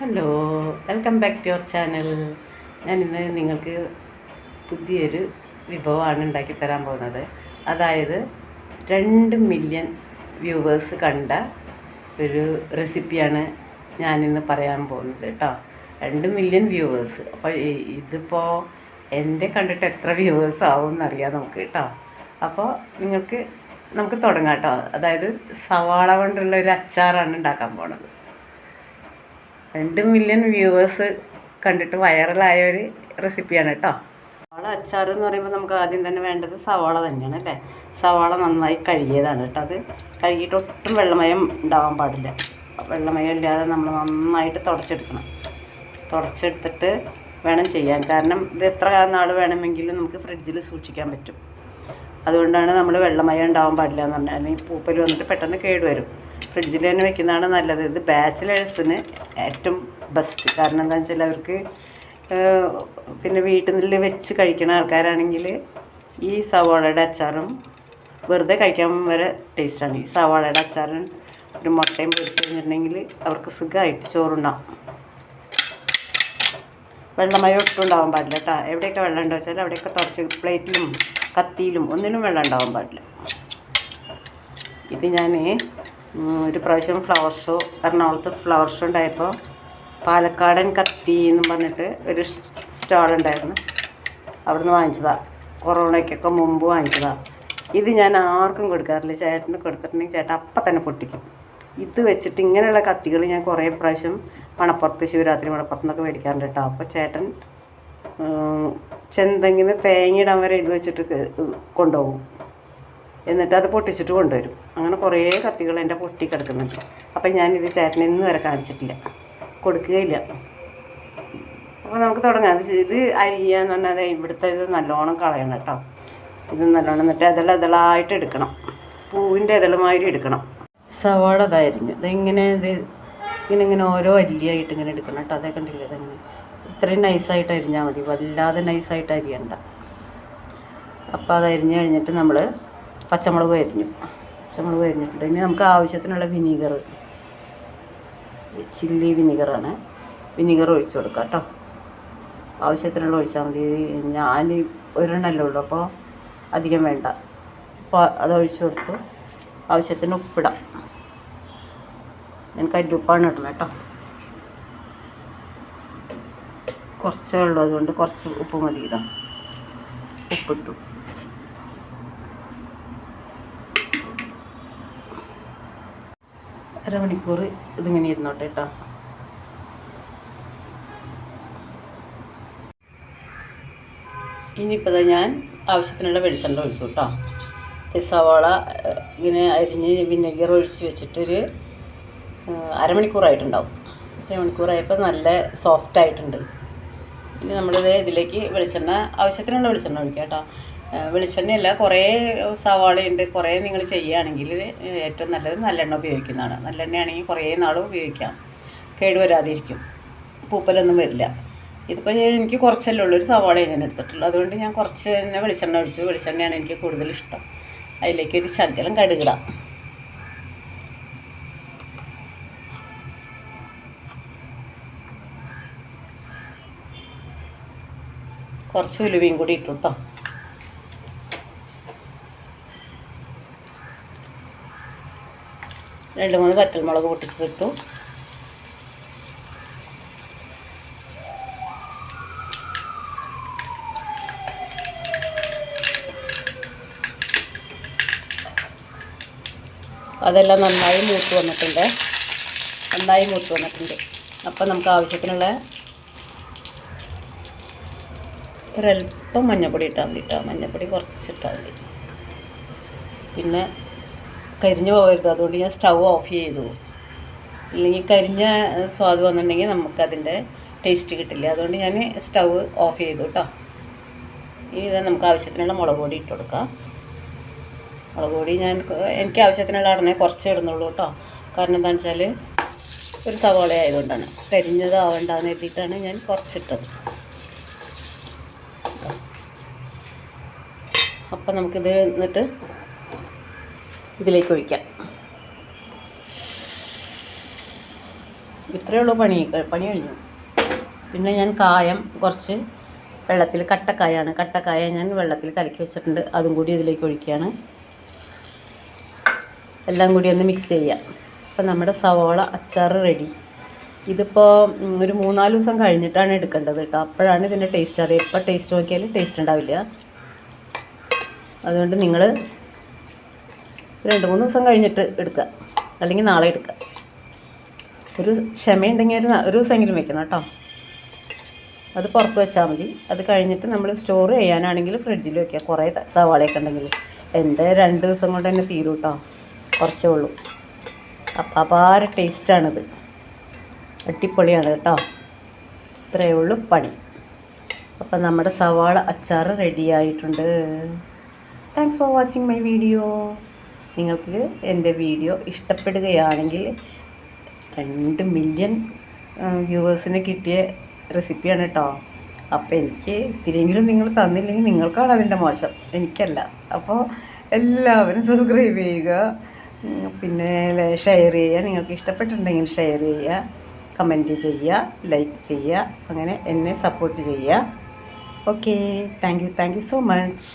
Hello welcome back to your channel ഞാനിന്ന് നിങ്ങൾക്ക് പുതിയൊരു വിഭവമാണ് ഉണ്ടാക്കി തരാൻ പോകുന്നത്. അതായത് രണ്ട് മില്യൺ വ്യൂവേഴ്സ് കണ്ട ഒരു റെസിപ്പിയാണ് ഞാനിന്ന് പറയാൻ പോകുന്നത് കേട്ടോ രണ്ട് മില്യൺ വ്യൂവേഴ്സ് അപ്പോൾ ഇതിപ്പോൾ എന്റെ കണ്ടിട്ട് എത്ര വ്യൂവേഴ്സ് ആവും എന്നറിയാം നമുക്ക് കേട്ടോ അപ്പോൾ നിങ്ങൾക്ക് നമുക്ക് തുടങ്ങാം കേട്ടോ അതായത് സവാള കൊണ്ടുള്ള ഒരു അച്ചാറാണ് ഉണ്ടാക്കാൻ പോണത്. രണ്ട് മില്യൺ വ്യൂവേഴ്സ് കണ്ടിട്ട് വൈറലായ ഒരു റെസിപ്പിയാണ് കേട്ടോ സവാള അച്ചാർ എന്ന് പറയുമ്പോൾ നമുക്ക് ആദ്യം തന്നെ വേണ്ടത് സവാള തന്നെയാണ് അല്ലേ? സവാള നന്നായി കഴുകിയതാണ് കേട്ടോ അത്. കഴുകിയിട്ട് ഒട്ടും വെള്ളമയം ഉണ്ടാവാൻ പാടില്ല. വെള്ളമയം ഇല്ലാതെ നമ്മൾ നന്നായിട്ട് തുടച്ചെടുക്കണം. തുടച്ചെടുത്തിട്ട് വേണം ചെയ്യാൻ. കാരണം ഇത് എത്ര നാൾ വേണമെങ്കിലും നമുക്ക് ഫ്രിഡ്ജിൽ സൂക്ഷിക്കാൻ പറ്റും. അതുകൊണ്ടാണ് നമ്മൾ വെള്ളമയം ഉണ്ടാവാൻ പാടില്ല എന്ന് പറഞ്ഞാൽ അല്ലെങ്കിൽ പൂപ്പൽ വന്നിട്ട് പെട്ടെന്ന് കേടുവരും. ഫ്രിഡ്ജിൽ തന്നെ വെക്കുന്നതാണ് നല്ലത്. ഇത് ബാച്ചിലേഴ്സിന് ഏറ്റവും ബെസ്റ്റ് കാരണം എന്താ വെച്ചാൽ അവർക്ക് പിന്നെ വീട്ടിൽ വെച്ച് കഴിക്കുന്ന ആൾക്കാരാണെങ്കിൽ ഈ സവാളയുടെ അച്ചാറും വെറുതെ കഴിക്കാൻ വരെ ടേസ്റ്റാണ് ഈ സവാളയുടെ അച്ചാറും ഒരു മുട്ടയും പൊരിച്ച് കഴിഞ്ഞിട്ടുണ്ടെങ്കിൽ അവർക്ക് സുഖമായിട്ട് ചോറുണ്ടാവും. വെള്ളമയം ഒട്ടും ഉണ്ടാവാൻ പാടില്ല കേട്ടോ എവിടെയൊക്കെ വെള്ളം ഉണ്ടോ വെച്ചാൽ അവിടെയൊക്കെ തുടച്ച് പ്ലേറ്റിലും കത്തിയിലും ഒന്നിനും വെള്ളം ഉണ്ടാവാൻ പാടില്ല. ഇത് ഞാൻ ഒരു പ്രാവശ്യം ഫ്ലവർ ഷോ എറണാകുളത്ത് ഫ്ലവർ ഷോ ഉണ്ടായപ്പോൾ പാലക്കാടൻ കത്തി എന്ന് പറഞ്ഞിട്ട് ഒരു സ്റ്റാൾ ഉണ്ടായിരുന്നു. അവിടുന്ന് വാങ്ങിച്ചതാണ് കൊറോണയ്ക്കൊക്കെ മുമ്പ് വാങ്ങിച്ചതാണ് ഇത് ഞാൻ ആർക്കും കൊടുക്കാറില്ല. ചേട്ടന് കൊടുത്തിട്ടുണ്ടെങ്കിൽ ചേട്ടൻ അപ്പം തന്നെ പൊട്ടിക്കും. ഇത് വെച്ചിട്ട് ഇങ്ങനെയുള്ള കത്തികൾ ഞാൻ കുറേ പ്രാവശ്യം മണപ്പുറത്ത് ശിവരാത്രി മണപ്പുറത്ത് നിന്നൊക്കെ മേടിക്കാറുണ്ട് കേട്ടോ. അപ്പോൾ ചേട്ടൻ ഉം, ചെന്തെങ്ങിന് തേങ്ങയിടാൻ വരെ ഇത് വെച്ചിട്ട് കൊണ്ടുപോകും. എന്നിട്ട് അത് പൊട്ടിച്ചിട്ട് കൊണ്ടുവരും. അങ്ങനെ കുറേ കത്തികൾ എന്റെ പൊട്ടി കിടക്കുന്നുണ്ട്. അപ്പം ഞാനിത് ചേട്ടനെ ഇന്ന് വരെ കാണിച്ചിട്ടില്ല. കൊടുക്കുകയില്ല. അപ്പോൾ നമുക്ക് തുടങ്ങാം. ഇത് ഇത് അരിയാന്ന് പറഞ്ഞാൽ അത് ഇവിടുത്തെ ഇത് നല്ലോണം കളയണം കേട്ടോ. ഇത് നല്ലോണം എന്നിട്ട് ഇതള ഇതളായിട്ട് എടുക്കണം. പൂവിന്റെ ഇതളുമാതിരി എടുക്കണം. സവാള ഇതായിരുന്നു ഇതെങ്ങനെ ഇത് ഇങ്ങനെ ഇങ്ങനെ ഓരോ അരിയായിട്ട് ഇങ്ങനെ എടുക്കണം കേട്ടോ. അതേ കണ്ടില്ല? ഇതെങ്ങനെ ഇത്രയും നൈസായിട്ട് അരിഞ്ഞാൽ മതി. വല്ലാതെ നൈസായിട്ട് അരിയണ്ട. അപ്പോൾ അത് അരിഞ്ഞ് കഴിഞ്ഞിട്ട് നമ്മൾ പച്ചമുളക് അരിഞ്ഞു. പച്ചമുളക് അരിഞ്ഞിട്ടുണ്ട്. ഇനി നമുക്ക് ആവശ്യത്തിനുള്ള വിനീഗർ ചില്ലി വിനീഗറാണ്. വിനീഗർ ഒഴിച്ചു കൊടുക്കാം കേട്ടോ. ആവശ്യത്തിനുള്ള ഒഴിച്ചാൽ മതി. ഞാൻ ഒരെണ്ണല്ലേ ഉള്ളൂ അപ്പോൾ അധികം വേണ്ട. അപ്പോൾ അത് ഒഴിച്ചു കൊടുത്തു. ആവശ്യത്തിന് ഉപ്പിടാം. ഞാൻ കല്ലുപ്പാണ് ഇടണം കേട്ടോ. കുറച്ചേ ഉള്ളൂ അതുകൊണ്ട് കുറച്ച് ഉപ്പ് മതി ഇതാ. ഉപ്പിട്ടു. അരമണിക്കൂർ ഇതിങ്ങനെ ഇരുന്നോട്ടെ കേട്ടോ ഇനിയിപ്പോൾ ഞാൻ ആവശ്യത്തിനുള്ള വെളിച്ചെണ്ണ ഒഴിച്ചു കേട്ടോ സവാള ഇങ്ങനെ അരിഞ്ഞ് വിനെഗർ ഒഴിച്ച് വെച്ചിട്ടൊരു അരമണിക്കൂറായിട്ടുണ്ടാവും. അരമണിക്കൂറായപ്പോൾ നല്ല സോഫ്റ്റ് ആയിട്ടുണ്ട് ഇനി നമ്മളിത് ഇതിലേക്ക് വെളിച്ചെണ്ണ ആവശ്യത്തിനുള്ള വെളിച്ചെണ്ണ ഒഴിക്കാം കേട്ടോ വെളിച്ചെണ്ണയല്ല കുറേ സവാളയുണ്ട് കുറേ നിങ്ങൾ ചെയ്യുകയാണെങ്കിൽ ഏറ്റവും നല്ലത് നല്ലെണ്ണ ഉപയോഗിക്കുന്നതാണ്. നല്ലെണ്ണയാണെങ്കിൽ കുറേ നാൾ ഉപയോഗിക്കാം. കേടുവരാതിരിക്കും പൂപ്പലൊന്നും വരില്ല. ഇതിപ്പോൾ എനിക്ക് കുറച്ചല്ലേ ഉള്ളൂ ഒരു സവാളയെ ഞാൻ എടുത്തിട്ടുള്ളൂ. അതുകൊണ്ട് ഞാൻ കുറച്ച് തന്നെ വെളിച്ചെണ്ണ ഒഴിച്ചു. വെളിച്ചെണ്ണയാണ് എനിക്ക് കൂടുതൽ ഇഷ്ടം. അതിലേക്ക് ഒരു ശകലം കടുകിടാം. കുറച്ച് ഉലുവയും കൂടി ഇട്ടു കേട്ടോ രണ്ട് മൂന്ന് പറ്റൽമുളക് പൊട്ടിച്ചിട്ടു അതെല്ലാം നന്നായി മൂത്ത് വന്നിട്ടുണ്ട്. നന്നായി മൂത്ത് വന്നിട്ടുണ്ട്. അപ്പം നമുക്ക് ആവശ്യത്തിനുള്ള ഒരല്പം മഞ്ഞപ്പൊടി ഇട്ടാൽ മതി കേട്ടോ. മഞ്ഞപ്പൊടി കുറച്ചിട്ടാൽ മതി. പിന്നെ കരിഞ്ഞു പോകരുത്. അതുകൊണ്ട് ഞാൻ സ്റ്റൗ ഓഫ് ചെയ്തു. ഇല്ലെങ്കിൽ കരിഞ്ഞ സ്വാദ് വന്നിട്ടുണ്ടെങ്കിൽ നമുക്കതിന്റെ ടേസ്റ്റ് കിട്ടില്ല. അതുകൊണ്ട് ഞാൻ സ്റ്റൗ ഓഫ് ചെയ്തു കേട്ടോ ഇനി ഇത് നമുക്ക് ആവശ്യത്തിനുള്ള മുളക് പൊടി ഇട്ട് കൊടുക്കാം. മുളക് പൊടി ഞാൻ എനിക്ക് ആവശ്യത്തിനുള്ള അടനെ കുറച്ച് ഇടുന്നുള്ളൂ കേട്ടോ കാരണം എന്താണെന്ന് വെച്ചാൽ ഒരു സവാള ആയതുകൊണ്ടാണ്. കരിഞ്ഞതാവണ്ടെന്ന് എഴുതിയിട്ടാണ് ഞാൻ കുറച്ചിട്ടത്. അപ്പം നമുക്കിത് എന്നിട്ട് ഇതിലേക്ക് ഒഴിക്കാം. ഇത്രയേ ഉള്ളൂ പണി. പണി കഴിഞ്ഞു. പിന്നെ ഞാൻ കായം കുറച്ച് വെള്ളത്തിൽ കട്ടക്കായാണ്. കട്ടക്കായ ഞാൻ വെള്ളത്തിൽ കലക്കി വെച്ചിട്ടുണ്ട്. അതും കൂടി ഇതിലേക്ക് ഒഴിക്കുകയാണ്. എല്ലാം കൂടി ഒന്ന് മിക്സ് ചെയ്യാം. അപ്പം നമ്മുടെ സവോള അച്ചാർ റെഡി ഇതിപ്പോൾ ഒരു മൂന്നാൽ ദിവസം കഴിഞ്ഞിട്ടാണ് എടുക്കേണ്ടത് കേട്ടോ. അപ്പോഴാണ് ഇതിന്റെ ടേസ്റ്റ് അറിയുക ഇപ്പോൾ ടേസ്റ്റ് നോക്കിയാൽ ടേസ്റ്റ് ഉണ്ടാവില്ല. അതുകൊണ്ട് നിങ്ങൾ രണ്ട് മൂന്ന് ദിവസം കഴിഞ്ഞിട്ട് എടുക്കുക. അല്ലെങ്കിൽ നാളെ എടുക്കുക. ഒരു ക്ഷമയുണ്ടെങ്കിൽ ഒരു ഒരു ദിവസമെങ്കിലും വെക്കണം കേട്ടോ. അത് പുറത്ത് വെച്ചാൽ മതി. അത് കഴിഞ്ഞിട്ട് നമ്മൾ സ്റ്റോർ ചെയ്യാനാണെങ്കിൽ ഫ്രിഡ്ജിൽ വെക്കുക. കുറേ സവാളയൊക്കെ ഉണ്ടെങ്കിൽ. എന്റെ രണ്ട് ദിവസം കൊണ്ട് തന്നെ തീരും കേട്ടോ. കുറച്ചേ ഉള്ളൂ. അപ്പം അപാര ടേസ്റ്റാണിത് അട്ടിപ്പൊളിയാണ് കേട്ടോ. ഇത്രയേ ഉള്ളൂ പണി. അപ്പം നമ്മുടെ സവാള അച്ചാർ റെഡിയായിട്ടുണ്ട് thanks for watching my video നിങ്ങൾക്ക് എന്റെ വീഡിയോ ഇഷ്ടപ്പെടുകയാണെങ്കിൽ രണ്ട് മില്യൺ വ്യൂവേഴ്സിന് കിട്ടിയ റെസിപ്പിയാണ് കേട്ടോ അപ്പോൾ എനിക്ക് ഇത്തിരിയെങ്കിലും നിങ്ങൾ തന്നില്ലെങ്കിൽ നിങ്ങൾക്കാണ് അതിന്റെ മോശം. എനിക്കല്ല. അപ്പോൾ എല്ലാവരും സബ്സ്ക്രൈബ് ചെയ്യുക. പിന്നെ ഷെയർ ചെയ്യുക. നിങ്ങൾക്ക് ഇഷ്ടപ്പെട്ടിട്ടുണ്ടെങ്കിൽ ഷെയർ ചെയ്യുക. കമന്റ് ചെയ്യുക. ലൈക്ക് ചെയ്യുക. അങ്ങനെ എന്നെ സപ്പോർട്ട് ചെയ്യുക. Okay thank you thank you so much